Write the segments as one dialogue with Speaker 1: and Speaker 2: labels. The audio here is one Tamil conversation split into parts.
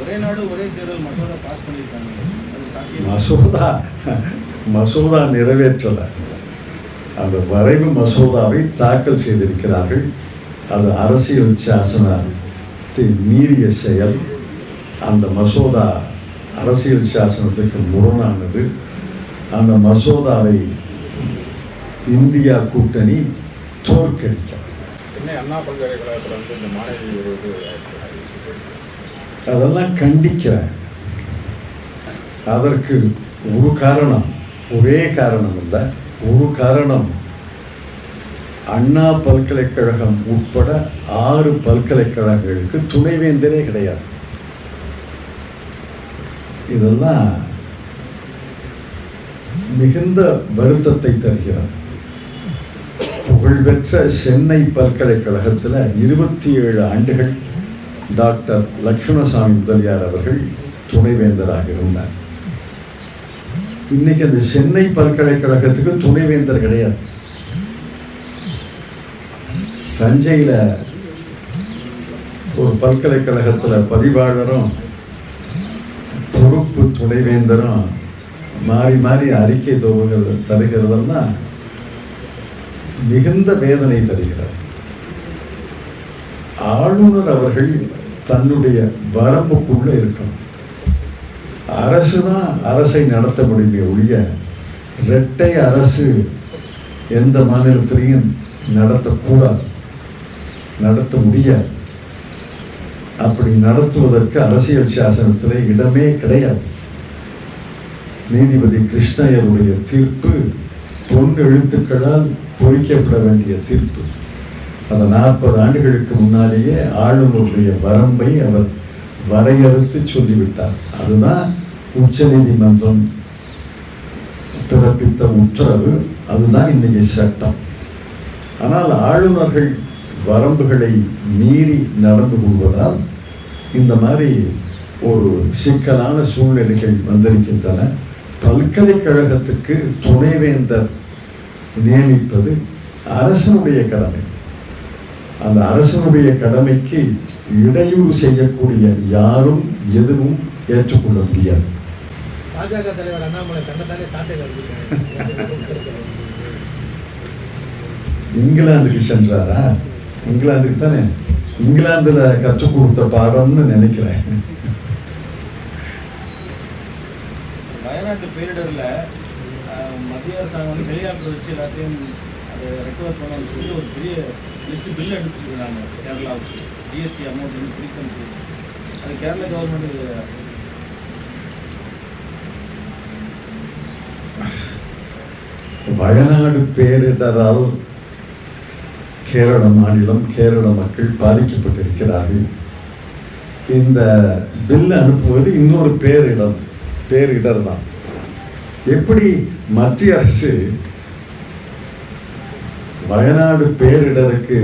Speaker 1: ஒரே நாடு ஒரே தேர்தல் மசோதா பாஸ் பண்ணியிருக்காங்க.
Speaker 2: மசோதா மசோதா நிறைவேற்றலை. அந்த வரைவு மசோதாவை தாக்கல் செய்திருக்கிறார்கள். அது அரசியல் சாசனத்தை மீறிய செயல். அந்த மசோதா அரசியல் சாசனத்துக்கு முரணானது. அந்த மசோதாவை இந்தியா கூட்டணி தோற்கடிக்கும்.
Speaker 3: சென்னை அண்ணா பல்கலைக்கழகத்தில் வந்து இந்த மாணவி.
Speaker 2: அதெல்லாம் கண்டிக்கிறேன். அதற்கு ஒரு காரணம் ஒரே காரணம் இல்லை ஒரு காரணம். அண்ணா பல்கலைக்கழகம் உட்பட ஆறு பல்கலைக்கழகங்களுக்கு துணைவேந்தரே கிடையாது. இதெல்லாம் மிகுந்த வருத்தத்தை தருகிறது. புகழ்பெற்ற சென்னை பல்கலைக்கழகத்தில் இருபத்தி ஏழு ஆண்டுகள் டாக்டர் லக்ஷ்மணசாமி முதலியார் அவர்கள் துணைவேந்தராக இருந்தார். இன்னைக்கு அந்த சென்னை பல்கலைக்கழகத்துக்கு துணைவேந்தர் கிடையாது. தஞ்சையில் ஒரு பல்கலைக்கழகத்தில் பதிவாளரும் பொறுப்பு துணைவேந்தரும் மாறி மாறி அறிக்கை துவங்கிறது தருகிறதெல்லாம் மிகுந்த வேதனை தருகிறது. ஆளுநர் அவர்கள் தன்னுடைய வரம்புக்குள்ளே இருக்கணும். அரசு தான் அரசை நடத்த முடியுமே ஒழிய இரட்டை அரசு எந்த மாநிலத்திலையும் நடத்தக்கூடாது. நடத்த முடியாது. அப்படி நடத்துவதற்கு அரசியல் சாசனத்தில் இடமே கிடையாது. நீதிபதி கிருஷ்ணயருடைய தீர்ப்பு பொன் எழுத்துக்களால் பொறிக்கப்பட வேண்டிய தீர்ப்பு. அந்த நாற்பது ஆண்டுகளுக்கு முன்னாலேயே ஆளுநருடைய வரம்பை அவர் வரையறுத்து சொல்லிவிட்டார். அதுதான் உச்சநீதிமன்றம் பிறப்பித்த உத்தரவு. அதுதான் இன்றைக்கு சட்டம். ஆனால் ஆளுநர்கள் வரம்புகளை மீறி நடந்து கொள்வதால் இந்த மாதிரி ஒரு சிக்கலான சூழ்நிலைகள் வந்திருக்கின்றன. பல்கலைக்கழகத்துக்கு துணைவேந்தர் நியமிப்பது அரசனுடைய கடமை. அந்த அரசனுடைய கடமைக்கு இடையூறு செய்யக்கூடிய யாரும் எதுவும் ஏற்றுக்கொள்ள முடியாது
Speaker 4: பாஜக தலைவர் அண்ணாமலை தன்னைத்தானே சாட்டை
Speaker 2: இங்கிலாந்துக்கு சென்றாரா? இங்கிலாந்துக்கு தானே? இங்கிலாந்துல கற்றுக் கொடுத்த பாடம்னு நினைக்கிறேன்.
Speaker 1: வயநாட்டு பேரிடரில் மத்திய அரசாங்கம் வந்து ஹெலிகாப்டர் வச்சு எல்லாத்தையும் அதை ரெக்கவர் பண்ணணும்னு சொல்லி ஒரு பெரிய லிஸ்ட் பில் அனுப்பிச்சிருக்காங்க கேரளாவுக்கு. ஜிஎஸ்டி அமௌண்ட் வந்து பிரிக்கணும் அது கேரளா கவர்மெண்ட்
Speaker 2: வயநாடு பேரிடரால் கேரள மாநிலம் கேரள மக்கள் பாதிக்கப்பட்டிருக்கிறார்கள். இந்த பில் அனுப்புவது இன்னொரு பேரிடம் பேரிடர் தான். எப்படி மத்திய அரசு வயநாடு பேரிடருக்கு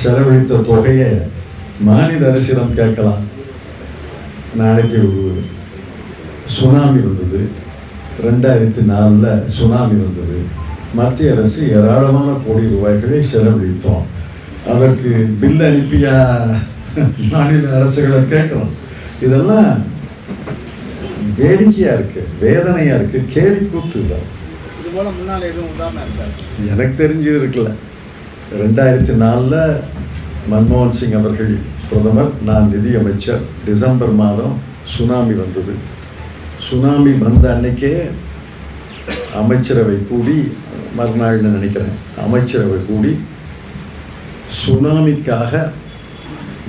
Speaker 2: செலவழித்த தொகையை மாநில அரசிடம் கேட்கலாம். நாளைக்கு சுனாமி வந்தது. ரெண்டாயிரத்தி நாலில் சுனாமி வந்தது. மத்திய அரசு ஏராளமான கோடி ரூபாய்களை செலவழித்தோம். அதற்கு பில் அனுப்பிய மாநில அரசுகளை கேட்குறோம் இதெல்லாம் வேடிக்கையாக இருக்குது வேதனையாக இருக்குது கேலி கூத்து தான்.
Speaker 3: போல முன்னால் எதுவும் உதாரணம் இருக்காது.
Speaker 2: எனக்கு தெரிஞ்சு இருக்கல ரெண்டாயிரத்தி நாலில் மன்மோகன் சிங் அவர்கள் பிரதமர் நான் நிதியமைச்சர். டிசம்பர் மாதம் சுனாமி வந்தது. சுனாமி வந்த அன்னைக்கே அமைச்சரவை கூடி மறுநாள்னு நினைக்கிறேன் அமைச்சரவை கூடி சுனாமிக்காக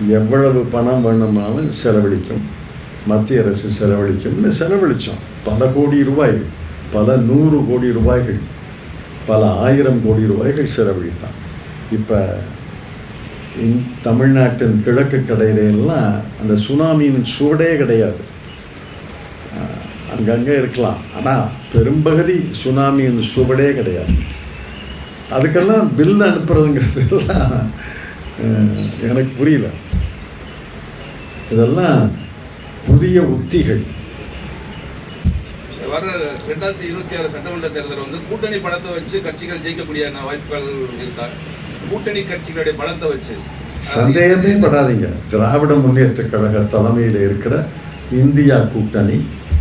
Speaker 2: எவ்வளவு பணம் வேணுமானாலும் செலவழிக்கும். மத்திய அரசு செலவழிக்கும்னு செலவழித்தோம் பல கோடி ரூபாய். பல நூறு கோடி ரூபாய்கள் பல ஆயிரம் கோடி ரூபாய்கள் செலவழித்தான். இப்போ இந் தமிழ்நாட்டின் கிழக்கு கடையிலெல்லாம் அந்த சுனாமியின் சுவடே கிடையாது. அங்கங்கே இருக்கலாம். ஆனால் பெரும்பகுதி சுனாமியின் சுவடே கிடையாது. அதுக்கெல்லாம் பில் அனுப்புறதுங்கிறது எனக்கு புரியல. இதெல்லாம் புதிய உத்திகள்.
Speaker 5: வர ரெண்டாயிரத்தி இருபத்தி ஆறு சட்டமன்ற தேர்தல் வந்து கூட்டணி பலத்தை வச்சு கட்சிகள் ஜெயிக்கக்கூடிய வாய்ப்புகள் இருக்கா? கூட்டணி கட்சிகளுடைய பலத்தை வச்சு.
Speaker 2: சந்தேகமே படாதீங்க. திராவிட முன்னேற்ற கழக தலைமையில் இருக்கிற இந்தியா கூட்டணி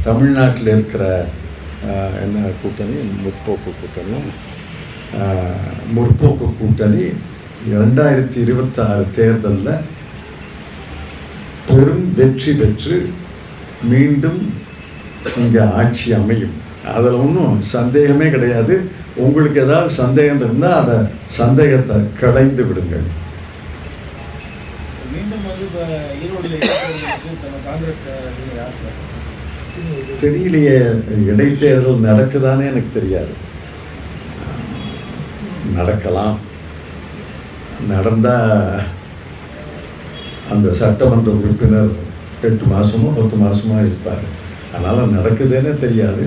Speaker 2: தமிழ்நாட்டில் இருக்கிற என்ன கூட்டணி? முற்போக்கு கூட்டணி. முற்போக்கு கூட்டணி ரெண்டாயிரத்தி இருபத்தாறு தேர்தலில் பெரும் வெற்றி பெற்று மீண்டும் இங்கே ஆட்சி அமையும். அதில் ஒன்றும் சந்தேகமே கிடையாது. உங்களுக்கு ஏதாவது சந்தேகம் இருந்தால் அதை சந்தேகத்தை களைந்து விடுங்கள். தெரியலையே. இடைத்தேர்தல் நடக்குதானே எனக்கு தெரியாது. நடக்கலாம். நடந்தால் அந்த சட்டமன்ற உறுப்பினர் எட்டு மாதமோ பத்து மாதமோ இருப்பார். அதனால் நடக்குதுன்னே தெரியாது.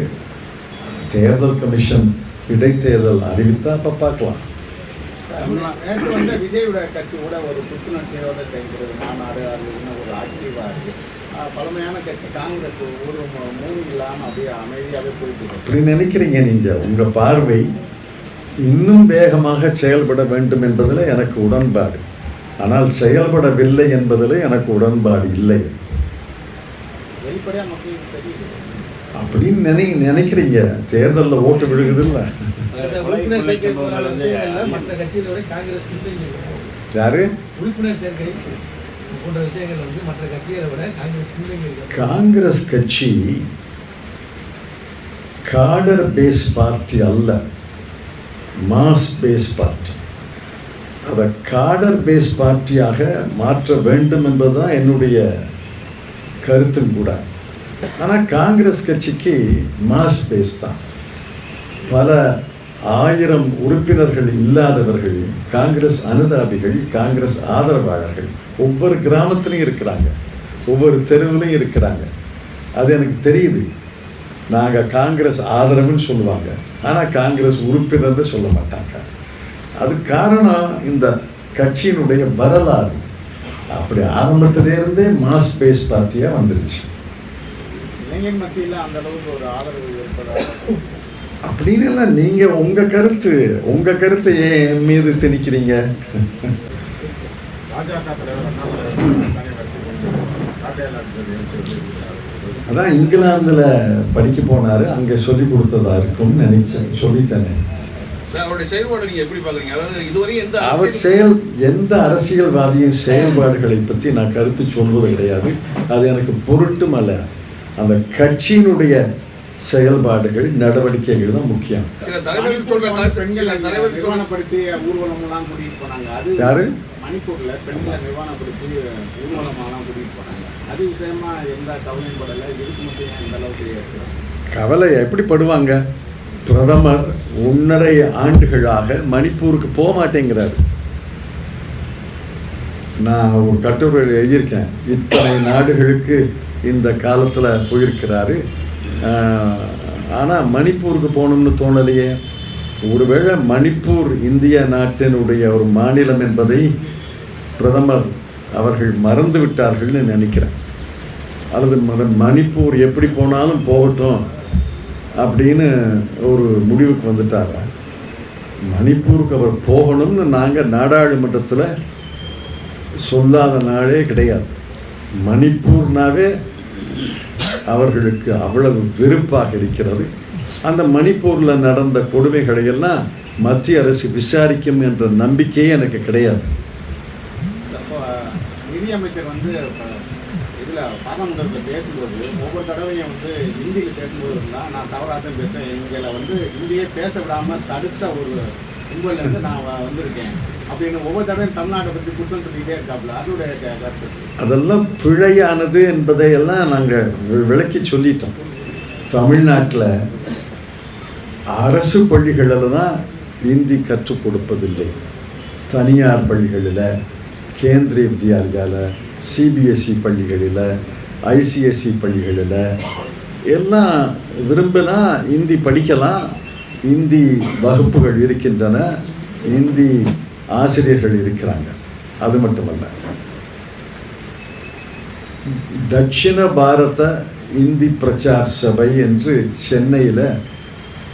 Speaker 2: தேர்தல் கமிஷன் இடைத்தேர்தல் அறிவித்தா அப்போ பார்க்கலாம்.
Speaker 6: வந்து விஜயோட கட்சி கூட ஒரு புத்துணர்ச்சியோட செயல்படுறது மாநாடு அது இன்னும் ஒரு ஆக்டிவாக இருக்கு. ஆஹ் பழமையான கட்சி காங்கிரஸ் ஒரு மூணு இல்லாமல் அப்படியே அமைதியாகவே போயிட்டு இருக்கு.
Speaker 2: அப்படி நினைக்கிறீங்க நீங்கள் உங்கள் பார்வை இன்னும் வேகமாக செயல்பட வேண்டும் என்பதில் எனக்கு உடன்பாடு. ஆனால் செயல்படவில்லை என்பதில் எனக்கு உடன்பாடு இல்லை.
Speaker 6: வெளிப்படையாக மக்களுக்கு தெரியுது.
Speaker 2: அப்படின்னு நினை நினைக்கிறீங்க. தேர்தலில் ஓட்டு விழுகுதில்ல. யாரு?
Speaker 4: உறுப்பினர் சேர்க்கை போன்ற விஷயங்கள்ல வந்து மற்ற கட்சிகளை விட காங்கிரஸ் பின்தங்கி இருக்கு.
Speaker 2: காங்கிரஸ் கட்சி காடர் பேஸ் பார்ட்டி அல்ல. Mass base party. அதை காடர் பேஸ் பார்ட்டியாக மாற்ற வேண்டும் என்பதுதான் என்னுடைய கருத்தும் கூட. ஆனால் காங்கிரஸ் கட்சிக்கு மாஸ் பேஸ் தான். பல ஆயிரம் உறுப்பினர்கள் இல்லாதவர்கள் காங்கிரஸ் அனுதாபிகள் காங்கிரஸ் ஆதரவாளர்கள் ஒவ்வொரு கிராமத்துலேயும் இருக்கிறாங்க. ஒவ்வொரு தெருவிலையும் இருக்கிறாங்க. அது எனக்கு தெரியுது. நாங்கள் காங்கிரஸ் ஆதரவுன்னு சொல்லுவாங்க. ஆனால் காங்கிரஸ் உறுப்பினர்னு சொல்ல மாட்டாங்க. அது காரணம் இந்த கட்சியினுடைய வரலாறு. அப்படி ஆரம்பத்திலேருந்தே மாஸ் பேஸ் பார்ட்டியாக வந்துருச்சு.
Speaker 6: இளைஞர் மத்தியில் அந்த அளவுக்கு ஒரு ஆதரவு ஏற்படாத
Speaker 2: அப்படின்னு எல்லாம் நீங்கள் உங்கள் கருத்து. உங்கள் கருத்தை ஏன் என் மீது திணிக்கிறீங்க? அதான் இங்கிலாந்தில் படிக்க போனார் அங்கே சொல்லி கொடுத்ததா இருக்கும்னு நினைச்சேன். சொல்லிட்டேனே.
Speaker 5: சார், அவருடைய செயல்பாடு நீங்க எப்படி பாக்குறீங்க அதாவது இதுவரையும் எந்த
Speaker 2: அவர்
Speaker 5: அரசியல்
Speaker 2: செயல் எந்த அரசியல்வாதியின் செயல்பாடுகளை பற்றி நான் கருத்து சொல்வது கிடையாது. அது எனக்கு பொருட்டும் அல்ல. அந்த கட்சியினுடைய செயல்பாடுகள் நடவடிக்கைகள் தான் முக்கியம். யாரு?
Speaker 6: மணிப்பூர்ல பெண்களை நிர்வாணப்படுத்தி ஊர்வலமாலாம் கூட்டிட்டு போனாங்க. அது விஷயமா எந்த கவலையும் படல. இதுக்கு மட்டும் இந்த அளவுக்கு
Speaker 2: கவலை எப்படி படுவாங்க? பிரதமர் ஒன்றரை ஆண்டுகளாக மணிப்பூருக்கு போக மாட்டேங்கிறார் நான் ஒரு கட்டுரையில் எழுதியிருக்கேன். இத்தனை நாடுகளுக்கு இந்த காலத்தில் போயிருக்கிறாரு. ஆனால் மணிப்பூருக்கு போகணும்னு தோணலையே. ஒருவேளை மணிப்பூர் இந்திய நாட்டினுடைய ஒரு மாநிலம் என்பதை பிரதமர் அவர்கள் மறந்து விட்டார்கள்னு நினைக்கிறேன். அல்லது மணிப்பூர் எப்படி போனாலும் போகட்டும். அப்படின்னு ஒரு முடிவுக்கு வந்துட்டாரா மணிப்பூருக்கு அவர் போகணும்னு நாங்கள் நாடாளுமன்றத்தில் சொல்லாத நாளே கிடையாது. மணிப்பூர்னாவே அவர்களுக்கு அவ்வளவு வெறுப்பாக இருக்கிறது. அந்த மணிப்பூரில் நடந்த கொடுமைகளை எல்லாம் மத்திய அரசு விசாரிக்கும் என்ற நம்பிக்கையே எனக்கு கிடையாது.
Speaker 6: நிதியமைச்சர் வந்து இல்லை பாராளுமன்றத்தில் பேசும்போது ஒவ்வொரு தடவையும் வந்து ஹிந்தியில் பேசும்போது இருந்தால் நான் தவறாக தான் பேசுவேன். எங்களை வந்து ஹிந்தியே பேச விடாமல் தடுத்த ஒரு கும்பல்ல இருந்து நான் வந்திருக்கேன். அப்படின்னு ஒவ்வொரு தடவையும் தமிழ்நாட்டை பற்றி குற்றம் சொல்லிக்கிட்டே இருக்காப்புல. அதோடைய கருத்து?
Speaker 2: அதெல்லாம் பிழையானது என்பதையெல்லாம் நாங்கள் விளக்கி சொல்லிட்டோம். தமிழ்நாட்டில் அரசு பள்ளிகளில் தான் இந்தி கற்றுக் கொடுப்பதில்லை. தனியார் பள்ளிகளில் கேந்திரிய வித்யாலயாவில் சிபிஎஸ்சி பள்ளிகளில் ஐசிஎஸ்சி பள்ளிகளில் எல்லாம் விரும்பினா இந்தி படிக்கலாம். இந்தி வகுப்புகள் இருக்கின்றன. இந்தி ஆசிரியர்கள் இருக்கிறாங்க. அது மட்டுமல்ல. தட்சிண பாரத இந்தி பிரச்சார் சபை என்று சென்னையில்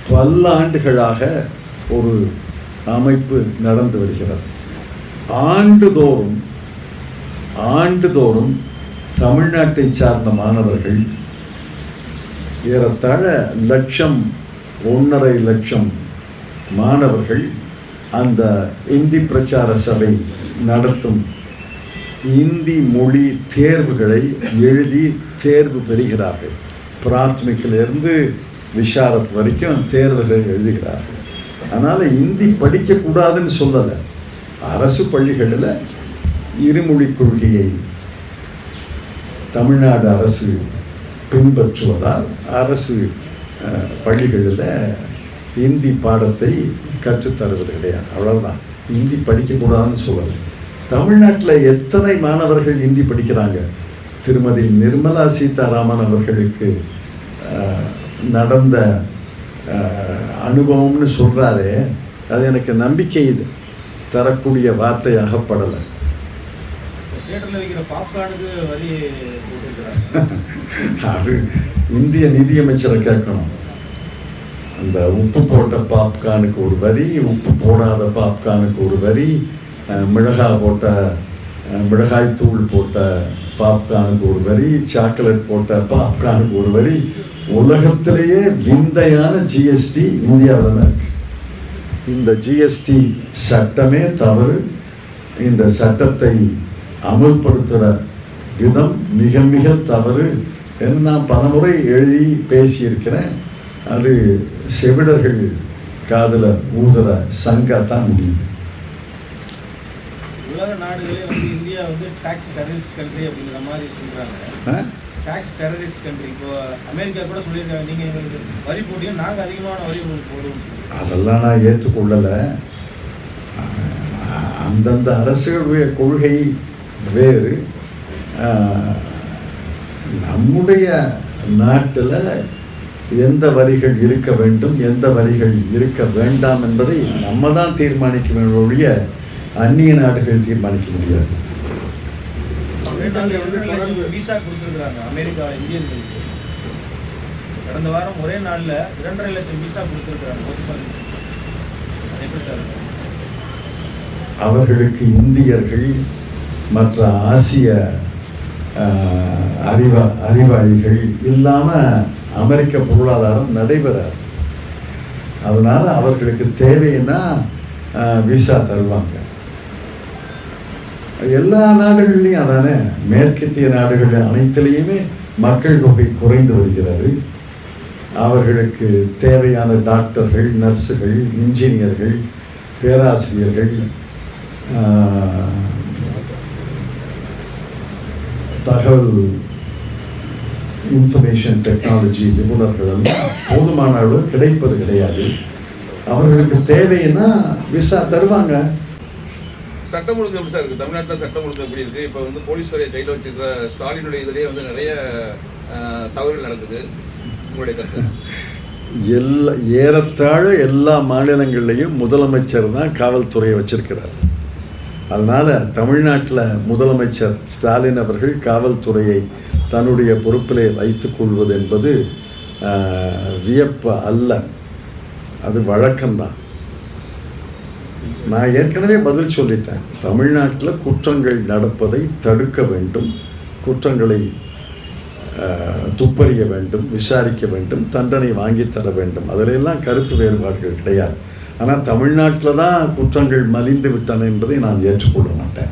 Speaker 2: பல்லாண்டுகளாக ஒரு அமைப்பு நடந்து வருகிறது. ஆண்டுதோறும் ஆண்டுதோறும் தமிழ்நாட்டை சார்ந்த மாணவர்கள் ஏறத்தாழ லட்சம் ஒன்றரை லட்சம் மாணவர்கள் அந்த இந்தி பிரச்சார சபை நடத்தும் இந்தி மொழி தேர்வுகளை எழுதி தேர்வு பெறுகிறார்கள். பிராத்மிக்கிலிருந்து விஷாரத் வரைக்கும் தேர்வுகள் எழுதுகிறார்கள். அதனால் இந்தி படிக்கக்கூடாதுன்னு சொல்லலை. அரசு பள்ளிகளில் இருமொழி கொள்கையை தமிழ்நாடு அரசு பின்பற்றுவதால் அரசு பள்ளிகளில் இந்தி பாடத்தை கற்றுத்தருவது கிடையாது. அவ்வளோதான் இந்தி படிக்கக்கூடாதுன்னு சொல்லலை. தமிழ்நாட்டில் எத்தனை மாணவர்கள் இந்தி படிக்கிறாங்க? திருமதி நிர்மலா சீதாராமன் அவர்களுக்கு நடந்த அனுபவம்னு சொல்கிறாரே அது எனக்கு நம்பிக்கை தரக்கூடிய வார்த்தையாகப்படலை
Speaker 1: வைக்கிற பாப்கார்னுக்கு வரி போட்டுருக்கிறாங்க
Speaker 2: அது இந்திய நிதியமைச்சரை கேட்கணும். அந்த உப்பு போட்ட பாப்கார்னுக்கு ஒரு வரி உப்பு போடாத பாப்கார்னுக்கு ஒரு வரி மிளகாய் போட்ட மிளகாய் தூள் போட்ட பாப்கார்னுக்கு ஒரு வரி சாக்லேட் போட்ட பாப்கார்னுக்கு ஒரு வரி. உலகத்திலேயே விந்தையான ஜிஎஸ்டி இந்தியாவில் தான் இருக்கு. இந்த ஜிஎஸ்டி சட்டமே தவறு. இந்த சட்டத்தை அமல்படுத்துகிற விதம் மிக மிக தவறு என்று நான் பலமுறை எழுதி பேசியிருக்கிறேன். அது செவிடர்கள் காதில் ஊதுற சங்கா தான் முடியுது.
Speaker 1: உலக நாடுகளே வந்து இந்தியா வந்து டாக்ஸ் டெரரிஸ்ட் கண்ட்ரி அப்படிங்கிற மாதிரி சொல்றாங்க.
Speaker 2: ஆ?
Speaker 1: டாக்ஸ் டெரரிஸ்ட் கண்ட்ரி இப்போ அமெரிக்கா கூட சொல்லியிருக்காங்க. நீங்க எங்களுக்கு வரி போட்டீங்க நாங்க அதிகமான வரி உங்களுக்கு போடுவோம்
Speaker 2: அதெல்லாம் நான் ஏற்றுக்கொள்ளலை. அந்தந்த அரசுகளுடைய கொள்கை வேறு. நம்முடைய நாட்டில் எந்த வரிகள் இருக்க வேண்டும் எந்த வரிகள் இருக்க வேண்டாம் என்பதை நம்ம தான் தீர்மானிக்க வேண்டும் ஒழிய அந்நிய நாடுகள் தீர்மானிக்க முடியாது.
Speaker 1: கடந்த வாரம் ஒரே நாள்ல இரண்டரை லட்சம் விசா இருக்கும்?
Speaker 2: அவர்களுக்கு இந்தியர்கள் மற்ற ஆசிய அறிவா அறிவாளிகள் இல்லாமல் அமெரிக்க பொருளாதாரம் நடைபெறாது. அதனால் அவர்களுக்கு தேவைன்னா விசா தருவாங்க. எல்லா நாடுகள்லையும் அதானே மேற்கத்திய நாடுகள் அனைத்திலையுமே மக்கள் தொகை குறைந்து வருகிறது. அவர்களுக்கு தேவையான டாக்டர்கள் நர்ஸுகள் இன்ஜினியர்கள் பேராசிரியர்கள் தகவல் இன்ஃபர்மேஷன் டெக்னாலஜி நிபுணர்கள் போதுமான அளவு கிடைப்பது கிடையாது. அவர்களுக்கு தேவைன்னா விசா தருவாங்க.
Speaker 5: சட்டம் ஒழுங்கு எப்படி சார் இருக்கு? தமிழ்நாட்டில் சட்டம் ஒழுங்கு எப்படி இருக்கு? இப்போ வந்து போலீஸ் துறையை கையில் வச்சிருக்கிற ஸ்டாலினுடைய இதுலேயே வந்து நிறைய தவறுகள் நடக்குது. உங்களுடைய கருத்து?
Speaker 2: எல்லா ஏறத்தாழ எல்லா மாநிலங்கள்லையும் முதலமைச்சர் தான் காவல்துறையை வச்சிருக்கிறார். அதனால் தமிழ்நாட்டில் முதலமைச்சர் ஸ்டாலின் அவர்கள் காவல்துறையை தன்னுடைய பொறுப்பிலே வைத்துக்கொள்வது என்பது வியப்பு அல்ல. அது வழக்கம்தான். நான் ஏற்கனவே பதில் சொல்லிட்டேன். தமிழ்நாட்டில் குற்றங்கள் நடப்பதை தடுக்க வேண்டும் குற்றங்களை துப்பறிய வேண்டும் விசாரிக்க வேண்டும் தண்டனை வாங்கித் தர வேண்டும். அதிலெல்லாம் கருத்து வேறுபாடுகள் கிடையாது. ஆனால் தமிழ்நாட்டில் தான் குற்றங்கள் மலிந்து விட்டன என்பதை நான் ஏற்றுக்கொள்ள மாட்டேன்.